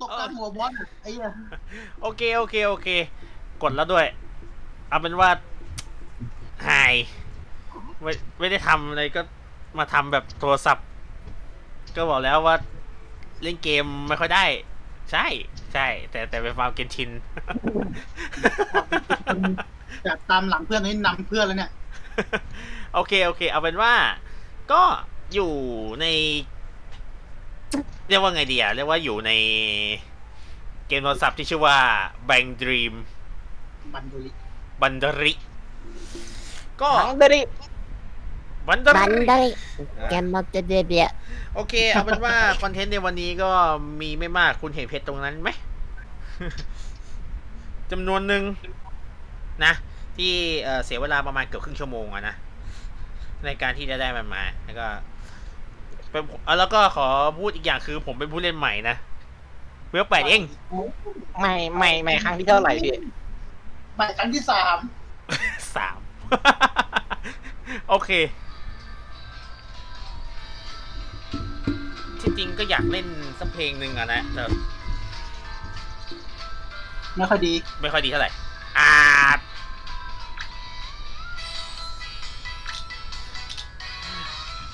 ตกตามหัวบอสอะไอ้เหี้ยโอเคโอเคโอเค กดแล้วด้วย เอาเป็นว่าหายไม่ไม่ได้ทำอะไรก็มาทำแบบโทรศัพท์ ก็บอกแล้วว่าเล่นเกมไม่ค่อยได้ ใช่ ใช่ แต่แต่ไปฟาร์มเกนชินจากตามหลังเพื่อนนี่นำเพื่อนแล้วเนี่ย โอเค โอเค เอาเป็นว่า ก็อยู่ใน เรียกว่าไงดีอะเรียกว่าอยู่ในเกมโทรศัพท์ที่ชื่อว่า Bang Dream บันดุริบันดริ ก็บังเดริบันดบันริ ไดแกมมาเดเบียโอเค เอาเป็นว่า คอนเทนต์ในวันนี้ก็มีไม่มากคุณเห็นเพจตรงนั้นไหม จำนวนหนึ่งนะ ที่เอ่อเสียเวลาประมาณเกือบครึ่งชั่วโมงอะนะ ในการที่จะได้มันมา แล้วก็ เป็นอะแล้วก็ขอพูดอีกอย่างคือผมเป็นผู้เล่นใหม่นะเวลแปดเองไม่ไม่ไม่ครั้งที่เท่าไหร่พี่ไปครั้งที่สามสามโอเค ที่จริงก็อยากเล่นสักเพลงหนึ่งอะนะแต่ไม่ค่อยดี ไม่ค่อยดีเท่าไหร่อ่า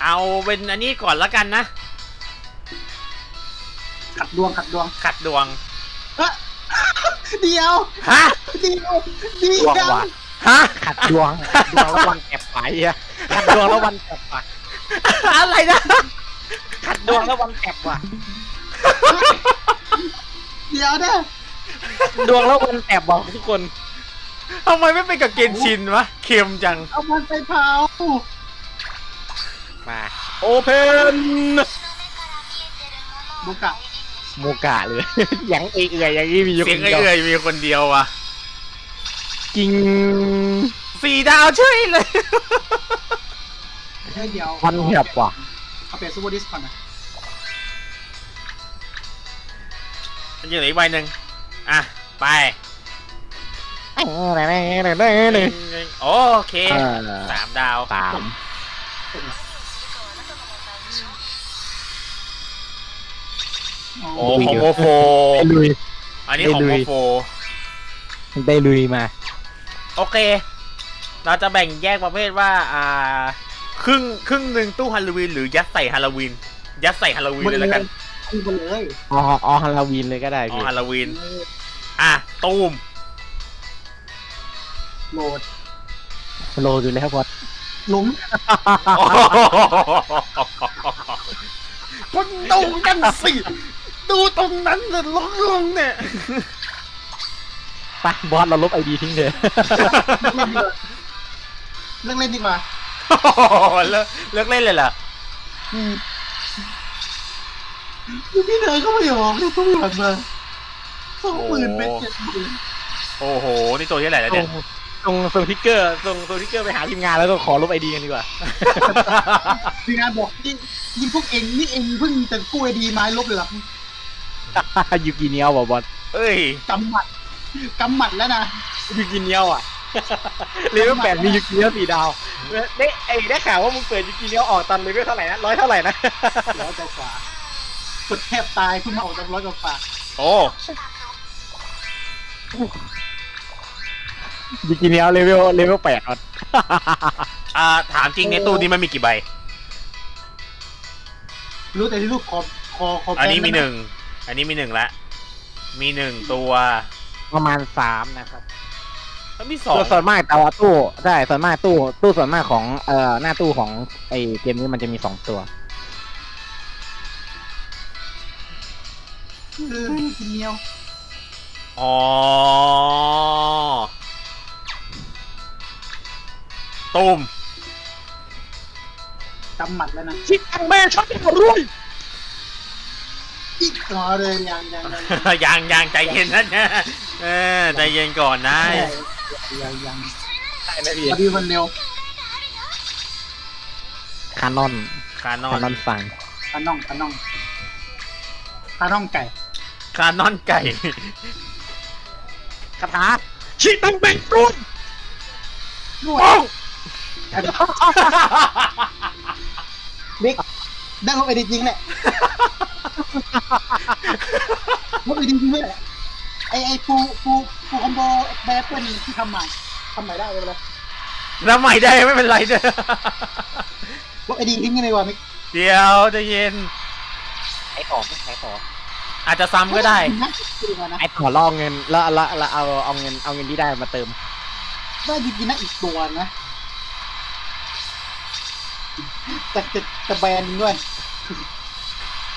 เอาเป็นอันนี้ก่อนแล้วกันนะ ขัดดวงขัดดวง ขัดดวงเอ๊ะเดียวฮะ เดียวเดีดวงยวว่ะฮะ ขัดดวงขัดดวงแล้ววันแก็บไปอะขัดดวงแล้ววันแก็บว่ะอะไรนะ ขัดดวงแล้ววันแก็บว่ะเดียวเด้อดวงแล้ววันแก็บบอกทุกคน ทำไมไม่เป็นกับเกนชินวะ เค็มจัง เอามันไปเผา มาโอเพนบุกะโมกะเลย ยังเอื่อยๆอย่างนี้มีอยู่เสียงคนดีวเอื่อยๆมีคนเดียววะจริงสี่ดาวเฉยเลยเฮ้ยเดียววันแก็บว่ะเอาเปลี่ยนซูเปอร์ดิสก่อนนะมันอยู่ไหนอีกใบหนึ่งอะ ไปโอเคสามดาว สาม โอ้ของโมโฟ ได้ลุย อันนี้ของได้โมลุยโฟ ได้ลุยมา โอเค เราจะแบ่งแยกประเภทว่า อ่า ครึ่งครึ่งหนึ่งตู้ฮาโลวีนหรือยัดใส่ฮาโลวีน ยัดใส่ฮาโลวีนเลยแล้วกันคู่กันเลยอ๋ออ๋อฮาโลวีนเลยก็ได้อ๋อพี่ ฮาโลวีน อะ ตูม โหลดโลดูแล้วพอดหลุมคุณดูกันสิ ดูตรงนั้นเลยลงลงเนี่ย ไปบอสเราลบไอดีทิ้งเถอะเล่นเล่นดีกว่าเลิกเลิกเล่นเลยเหรออืมพี่เนยก็ไม่บอกเลยต้องหลังมาสองหมื่นเป็นเจ็ดหมื่นโอ้โห นี่ตัวที่ไหนแล้วส่เนี่งยส่งส่งทิกเกอร์ส่งส่งทิกเกอร์ไปหาทีมงานแล้วก็ขอลบไอดีกันดีกว่า พี่งานบอกยิ่งยิ่งพวกเองนี่เองเพิ่งจะกู้ไอดีไม้ลบเลยเหรอ ยูกิเนียวบอกบอสเอ้ยกำหมัดกำหมัดแล้วนะยูกิเนียวอะเลเวลแปดมียูกิเนียวสี่ดาวได้ไอ้ได้ข่าวว่ามึงเปิดยูกิเนียวออกตอนเลเวลเท่าไหร่นะร้อยเท่าไหร่นะร้อยกว่ากดแทบตายเพิ่งมาออกจากร้อยกว่าโอ้ยูกิเนียวเลเวลเลเวลแปดอะอ่าถามจริงในตู้นี้มันมีกี่ใบรู้แต่ที่ลูกคอคอคออันนี้มีแป้หนึ่ง อันนี้มีหนึ่งละ มีหนึ่งตัวประมาณสามนะครับแล้วมีสองตัวส่วนมากแต่ว่าตู้ใช่ส่วนมากตู้ ตู้ส่วนมากของเอ่อหน้าตู้ของไอเกมนี้มันจะมีสองตัว คือกินเนียวอ๋อ ตูม กำหมัดแล้วนะ ชิคแองแม่ช็อตรวย อีกต่อเลยยังยังยังยังยังใจเย็นนะเนี่ยเออใจเย็นก่อนนะยังยังใช่นะพี่พอดีวันเร็วคานอนคานอคานนอนฟังขาน่องขาน่องขาน่องไก่คานอนไก่คาถาชิตังแบงรุ่นด้วยบิ๊กได้ลบไอดีจริงแหละ ลบไอดีจริงด้วยไอไอปูปูปูคอมโบแบทเป็นที่ทำใหม่ทำใหม่ได้เลยเลยแล้วใหม่ได้ไม่เป็นไรเด้อลบไอดีทิ้งกันเลยว่ะมิกเดี๋ยวใจะเย็น ไอ้ต่อไม่ใช้ต่ออาจจะซ้ำก็ได้นะจริงนะไอ้ต่อล่อเงินแล้วแล้วแล้วเอาเอาเงินเอาเงินที่ได้มาเติม ได้จริงๆนะอีกตัวนะแต่จะจะแบนด้วย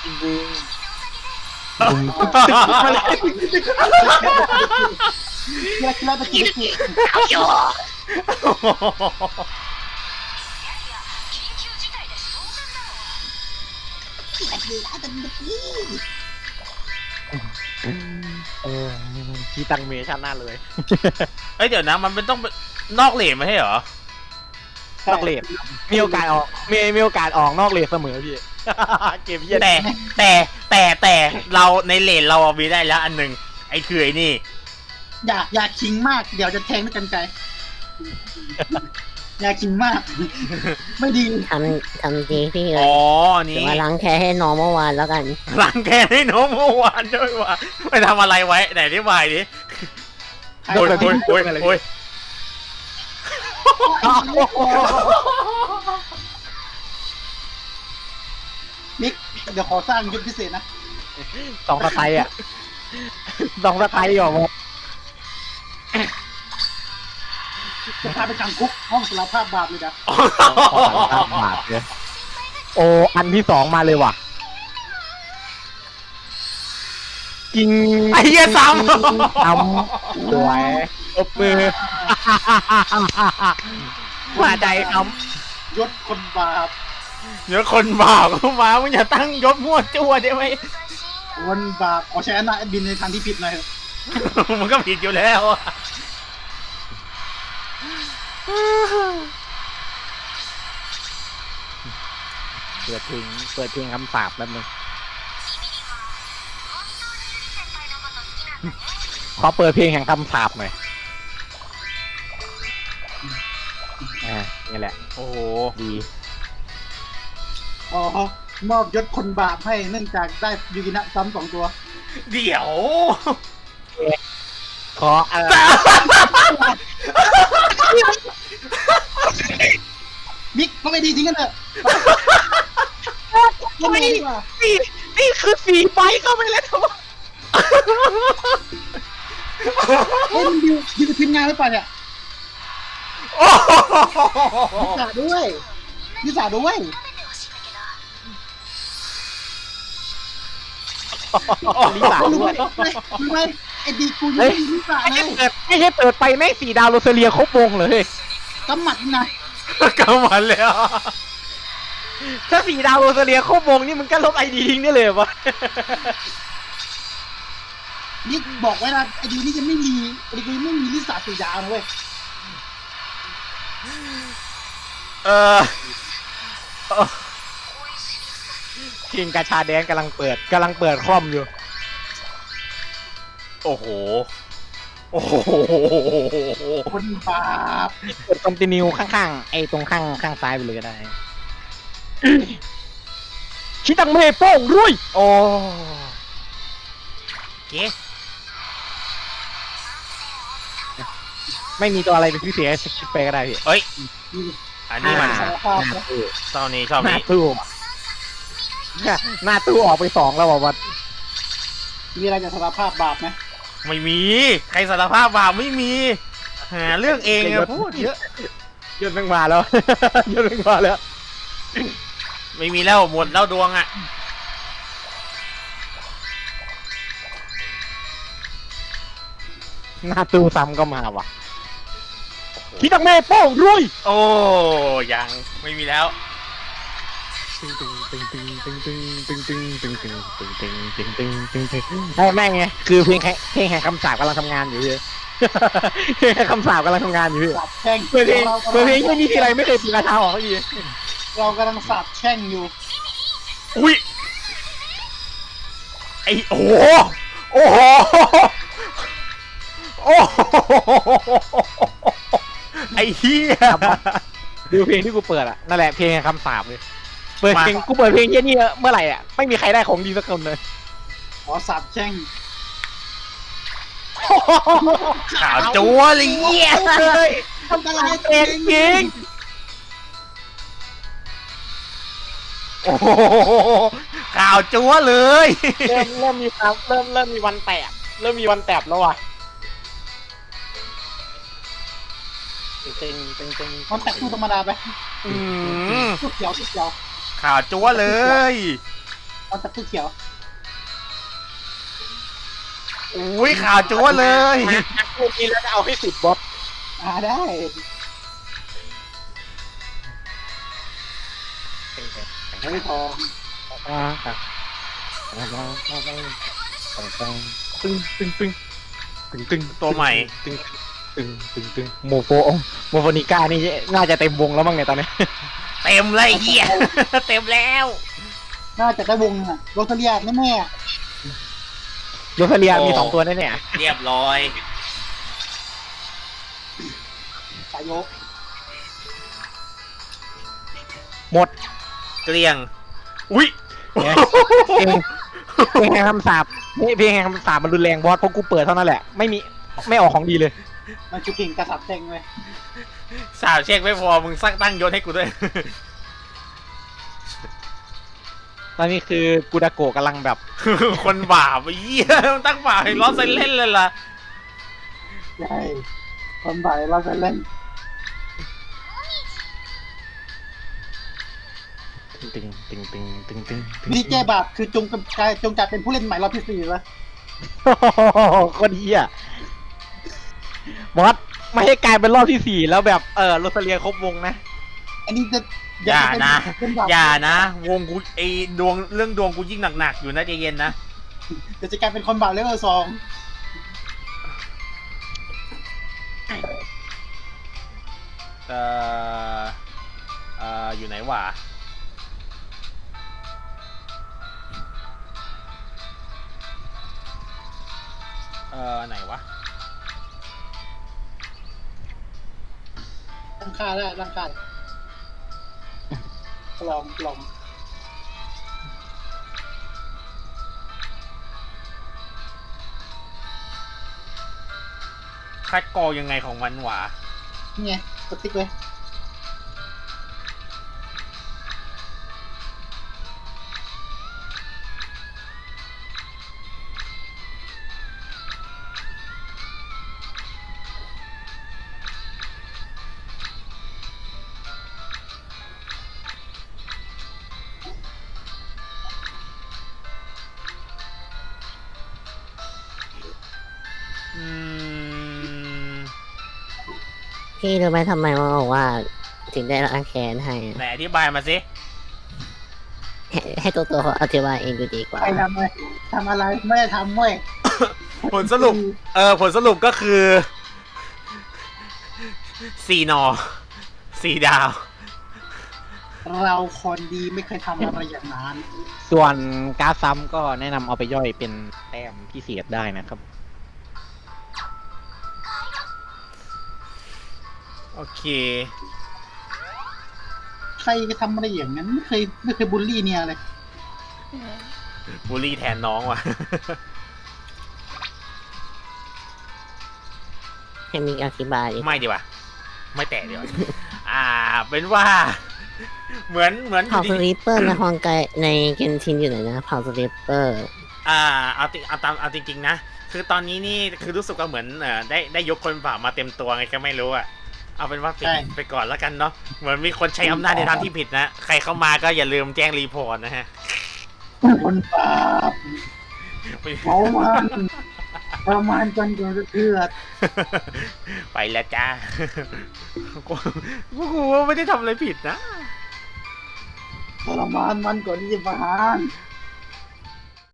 เวลาเราตะกี้ตะกี้ตะกี้ตะกี้เออที่ตังเมชาติหน้าเลยเอ้ยเดี๋ยวนะมันเป็นต้องเป็นนอกเลนไม่ใช่เหรอ นอกเลนมีโอกาสออกมีมีโอกาสออกนอกเลนเสมอพี่ เกมเหี้ย็นแต่แต่แต่แต่เราในเลนเราอะมีได้แล้วอันหนึ่งไอ้คือไอ้นี่ อยากอยากคิงมาก เดี๋ยวจะแทงด้วยกันไกลอยากคิงมาก ไม่ดี ทำทำดีพี่เลอ๋ยออันเดี๋ยนี้วมาล้างแค้นให้น้องเมื่อวานแล้วกันหลังแกให้น้องเมื่อวานด้วยว่าไปทำอะไรไว้ไหนที่บายดิใครโอ้ยจะโอ้ยโอ้ยโอ้ย มิกเดี๋ยวขอสร้างยุทธพิเศษนะสองสไตล์อะ สองสไตล์ออกมาจะพาไปกังคุกห้องสารภาพบาปเลยนะบาทเลยโออันที่สองมาเลยว่ะกิงไอ้เหี้ยซ้ทำสวยตบมือมาใจทยศคนบาปำ เดี๋ยวคนบาปเข้ามามึงอย่าตั้งยศมั่วจั่วได้ไหมคนบาปขอใช้อำนาจแอดบินในทางที่ผิดหน่อยเถอะมันก็ผิดอยู่แล้วอะำเปิดเพลงเปิดเพลงคำสาปแป๊บนึงขอเปิดเพลงแห่งคำสาปหน่อยอ่านี่แหละ โอ้โห ดี อ๋อ มอบยศคนบาปให้เนื่องจากได้ยูกินะซ้ำสองตัว เดี๋ยว ขอเออมิกต้องไอดีทิ้งกันเถอะยังไงดีกว่านี่นี่คือสีไฟเข้าไปแล้วทั้งหมดเฮ้ยมันดิวดิวทีมงานไว้ป่ะเนี่ยโอ้โหนิสาด้วยนิสาด้วย ลิสารู้ด้ไหวมยรู้ไหมไอ้ดีกูยังไม่มีนิสาไม่เลใช่ยเปิดไม่ใช่เปิดไปแม่งสีดาวโรเซเลียครบวงเลย กำหมัดนะกำมันแล้วถ้าสีดาวโรเซเลียครบวงนี่มึงก็ลบไอดีทิ้งได้เลยวะนี่บอกไว้นะไอ้ดีนี่ยังไม่มีไอ้ดีกูยังไม่มีนิสาสีดาวนะเว้ยเออ ทีมกาชาแดงกำลังเปิดกำลังเปิดคล่อมอยู่ โอ้โห โอ้โหคนบาปกดคอนติเนียข้างๆ ไอ้ตรงข้างข้างซ้ายไปเลยก็ได้ ชิตังเมโป้งรุ่ยโอ้เก๋ไม่มีตัวอะไรเป็นพิเศษสกิปไปก็ได้พี่เอ้ย อันนี้มันสารภาพหน้านะตู้ตอนนี้ชอบหน้านี้ตู้ หน้าตู้ออกไปสองแล้วบอกว่ามีอะไรจะสารภาพบาปไหมไม่มี ใครสารภาพบาปไม่มี หาเรื่องเองอะพูดเยอะ ยนต์แม่งมาแล้ว ยนต์แม่งมาแล้วไม่มีแล้วหมดแล้วดวงอะหน้าตู้ซ้ำก็มาว่ะชิตังเมโป้งรุ่ยโอ้ยังไม่มีแล้ว ไม่ไม่ไงคือเพลงแค่เพลงแห่คำสาบกำลังทำงานอยู่เลยเพลงแห่คำสาบกำลังทำงานอยู่เลยแช่งเพลงเพลงไม่มีอะไรไม่เคยปีกาชาออกสักทีเรากำลังสาบแช่งอยู่อุ้ยไอโอ้โหโอ้โหโอ้โหไอเฮียดูเพลงที่กูเปิดอะนั่นแหละเพลงคำสาบเลย เปิดเพลงกูเปิดเพลงเยี่ยนี่เมื่อไหร่อะไม่มีใครได้ของดีสักคนเลยขอสาบแช่งข่าวจัวเลยเหี้ยทำอะไรเอกจริงโอ้โหข่าวจัวเลย เริ่มเริ่มมีครับเริ่มเริ่มมีวันแตกเริ่มมีวันแตกแล้วว่ะตึงตึงตึงมันแตกตู้ธรรมดาไปอืมตู้เขียวตู้เขียว ข่าวจัวเลยมันแตกตู้เขียว อุ้ยข่าวจัวเลยพวกนี้แล้วจะเอาให้สุดบอสอ่าได้เฮ้ยทองอ่าครับตึงตึงตึงตึงตึงตัวใหม่ตึงตึงตึงตึงโมโฟโมโฟนิก้านี่น่าจะเต็มวงแล้วมั้งเนี่ยตอนนี้ เต็มเลยไอ้เหี้ย เต็มแล้วน่าจะได้วงหนึงอะโรสเลียแน่แน่โรซาเลียโอ้มีสองตัวแน่เนี่ยเรียบร้อย ๆสายโยกหมดเกลี้ยง อุ้ยเนี่ยเพลงเพลงแห่งคำสาปนี่เพลงแห่งคำสาปมันรุนแรงบอสเพราะกูเปิดเท่านั้นแหละ ไม่มี ไม่ออกของดีเลย มันคือเพลงกระสับแช่งเลยสาวเช็คไม่พอมึงสร้างตั้งยศให้กูด้วย ตอนนี้คือกูดาโกะกำลังแบบ คนบาปไอ้เหี้ยมันตั้งบาปให้ล้อไซเล่นเลยล่ะใช่คนบ่ายเราจะเล่นตึงตึงตึงตึงตึงดีเจบาปคือจงกลายจงกลายเป็นผู้เล่นใหม่รอบที่สี่แล้วโอ้โหคนเหี้ย บอสไม่ให้กลายเป็นรอบที่สี่แล้วแบบเออโรซาเลียครบวงนะ อันนี้จะอย่านะเป็นบาปอย่านะ วงกูไอดวงเรื่องดวงกูยิ่งหนักๆอยู่นะใจเย็นนะ เดี๋ยวจะกลายเป็นคนบาปเลเวลสองเอ่อเอ่ออยู่ไหนวะเอ่อไหนวะ ตั้งค่าได้ตั้งค่าลองลองคัดกรองยังไงของมันวะนี่ไงกดติ๊กเลย พี่รู้ไหมทำไมมันบอกว่า ถึงได้ล้างแค้นให้ไหนอธิบายมาสิให้ให้ตัวตัวเขาอธิบายเองดูดีกว่าไปทำเลยทำอะไรไม่ได้ทำเว้ยผลสรุป เออผลสรุปก็คือสี่นอสี่ดาว เราคนดีไม่เคยทำอะไรอย่างนั้นส่วนการ์ดซ้ำก็แนะนำเอาไปย่อยเป็นแต้มพิเศษได้นะครับ โอเค ใครจะทำอะไรอย่างนั้นไม่เคยไม่เคยบูลลี่เนี่ยเลยบูลลี่แทนน้องว่ะ ให้มีอธิบายดิไม่ดีกว่าไม่แตะดีกว่าอ่า เป็นว่า เหมือนเหมือนอเผ่ายู่สดีลิปเปอร์ในฮองไกในเกนชินอยู่ไหนนะเผ่าสลิปเปอร์ อ่าเอาติเอาตามเอาจริงๆนะ คือตอนนี้นี่คือรู้สึกว่าเหมือนเอ่อได้ได้ยกคนฝ่ามาเต็มตัวไงก็ไม่รู้อะ เอาเป็นว่าปิดใช่ ไปก่อนแล้วกันเนาะเหมือนมีคนใช้อำนาจในทางที่ผิดนะ ใครเข้ามาก็อย่าลืมแจ้งรีพอร์ตนะฮะคนบาปเขามันประมาณจนจนเถื่อดไปแล้วจ้ากูกูกูว่าไม่ได้ทำอะไรผิดนะ ทรมานมันก่อนที่จะประหาร